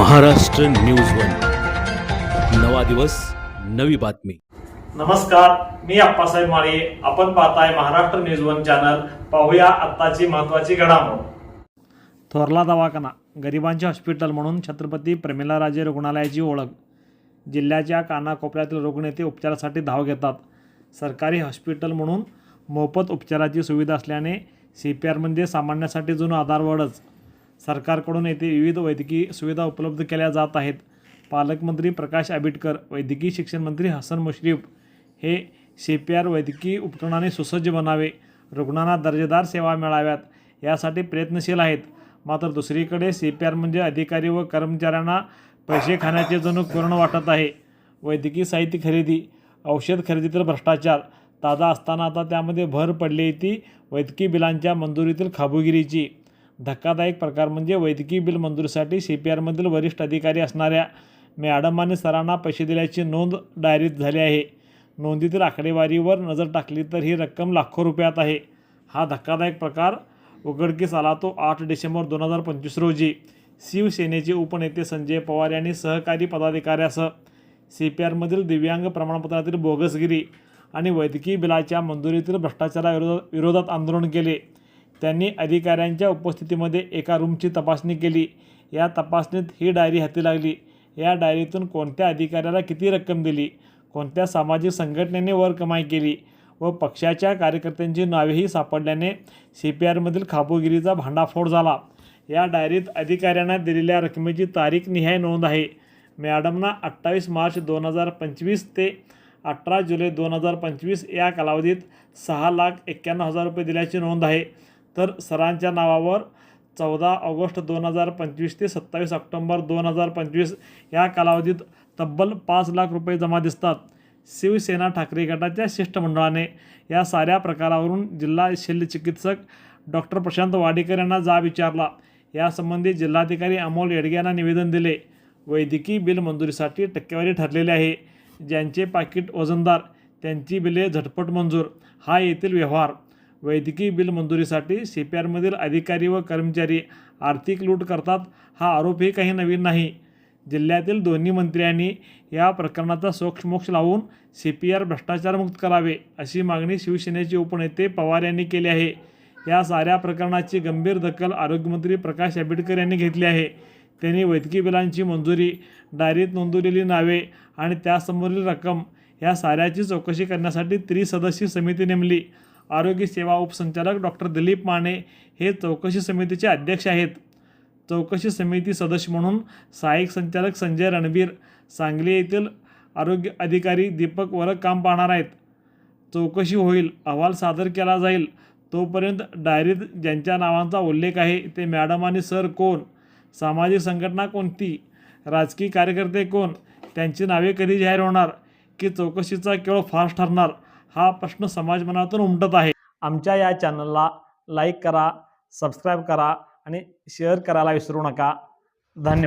Maharashtra news one. नवा दिवस नवी बातमी. नमस्कार मी अप्पासाहेब माळे. आपण पाहताय महाराष्ट्र न्यूज वन चॅनल. पाहूया आत्ताची महत्वाची घडामोड. थोरला दवाखाना गरिबांचे हॉस्पिटल म्हणून छत्रपती प्रमिलाराजे रुग्णालयाची ओळख. जिल्ह्याच्या कानाकोपऱ्यातील रुग्ण येथे उपचारासाठी धाव घेतात. सरकारी हॉस्पिटल म्हणून मोफत उपचाराची सुविधा असल्याने सी पी आरमध्ये सामान्यासाठी जुनं आधारवडच सरकारकडून येथे विविध वैद्यकीय सुविधा उपलब्ध केल्या जात आहेत. पालकमंत्री प्रकाश आंबेडकर वैद्यकीय शिक्षण मंत्री हसन मुश्रीफ हे सी पी आर वैद्यकीय उपकरणाने सुसज्ज बनावे. रुग्णांना दर्जेदार सेवा मिळाव्यात यासाठी प्रयत्नशील आहेत. मात्र दुसरीकडे सी पी आर म्हणजे अधिकारी व कर्मचाऱ्यांना पैसे खाण्याचे जणू करून वाटत आहे. वैद्यकीय साहित्य खरेदी औषध खरेदीतील भ्रष्टाचार. ताजा असताना आता त्यामध्ये भर पडली ती वैद्यकीय बिलांच्या मंजुरीतील खाबुगिरीची. धक्कादायक प्रकार म्हणजे वैद्यकीय बिल मंजुरीसाठी सी पी आरमधील वरिष्ठ अधिकारी असणाऱ्या मॅडम आणि सरांना पैसे दिल्याची नोंद डायरीत झाली आहे. नोंदीतील आकडेवारीवर नजर टाकली तर ही रक्कम लाखो रुपयात आहे. हा धक्कादायक प्रकार उघडकीस आला तो आठ डिसेंबर दोन हजार पंचवीस रोजी. शिवसेनेचे उपनेते संजय पवार यांनी सहकारी पदाधिकाऱ्यासह सी पी आरमधील दिव्यांग प्रमाणपत्रातील बोगसगिरी आणि वैद्यकीय बिलाच्या मंजुरीतील भ्रष्टाचाराविरोधात विरोधात आंदोलन केले. त्यांनी अधिकाऱ्यांच्या उपस्थितीमध्ये एका रूमची तपासणी केली. या तपासणीत ही डायरी हाती लागली. या डायरीतून कोणत्या अधिकाऱ्याला किती रक्कम दिली? कोणत्या सामाजिक संघटनेने वर कमाई केली? व पक्षाच्या कार्यकर्त्यांची नावेही सापडल्याने सी पी आरमधील खापोगिरीचा भांडाफोड झाला. या डायरीत अधिकाऱ्यांना दिलेल्या रकमेची तारीख निहाय नोंद आहे. मॅडमना अठ्ठावीस मार्च दोन हजार पंचवीस ते अठरा जुलै दोन हजार पंचवीस या कालावधीत सहा लाख एक्क्याण्णव हजार रुपये दिल्याची नोंद आहे. तर सरांच्या नावावर चौदा ऑगस्ट दोन हजार पंचवीस ते सत्तावीस ऑक्टोंबर दोन हजार पंचवीस या कालावधीत तब्बल पाच लाख रुपये जमा दिसतात. शिवसेना ठाकरे गटाच्या शिष्टमंडळाने या साऱ्या प्रकारावरून जिल्हा शल्यचिकित्सक डॉक्टर प्रशांत वाडेकर यांना जाब विचारला. यासंबंधी जिल्हाधिकारी अमोल येडगे यांना निवेदन दिले. वैद्यकीय बिल मंजुरीसाठी टक्केवारी ठरलेली आहे. ज्यांचे पाकिट वजनदार त्यांची बिले झटपट मंजूर. हा येथील व्यवहार. वैद्यकीय बिल मंजुरीसाठी सी पी आरमधील अधिकारी व कर्मचारी आर्थिक लूट करतात हा आरोपही काही नवीन नाही. जिल्ह्यातील दोन्ही मंत्र्यांनी या प्रकरणाचा सोक्षमोक्ष लावून सी पी आर भ्रष्टाचारमुक्त करावे अशी मागणी शिवसेनेचे उपनेते पवार यांनी केली आहे. या साऱ्या प्रकरणाची गंभीर दखल आरोग्यमंत्री प्रकाश आंबेडकर यांनी घेतली आहे. त्यांनी वैद्यकीय बिलांची मंजुरी डायरीत नोंदवलेली नावे आणि त्यासमोरील रक्कम या साऱ्याची चौकशी करण्यासाठी त्रिसदस्यीय समिती नेमली. आरोग्य सेवा उपसंचालक डॉक्टर दिलीप माने हे चौकशी समितीचे अध्यक्ष आहेत. चौकशी समिती सदस्य म्हणून सहाय्यक संचालक संजय रणबीर सांगली येथील आरोग्य अधिकारी दीपक वरक काम पाहणार आहेत. चौकशी होईल अहवाल सादर केला जाईल. तोपर्यंत डायरीत ज्यांच्या नावांचा उल्लेख आहे ते मॅडम आणि सर कोण? सामाजिक संघटना कोणती? राजकीय कार्यकर्ते कोण? त्यांची नावे कधी जाहीर होणार? की चौकशीचा केवळ फास्ट ठरणार? हा प्रश्न समाज मनातून उमटत आहे. आमच्या या चॅनलला लाईक करा सबस्क्राईब करा आणि शेअर करायला विसरू नका. धन्यवाद.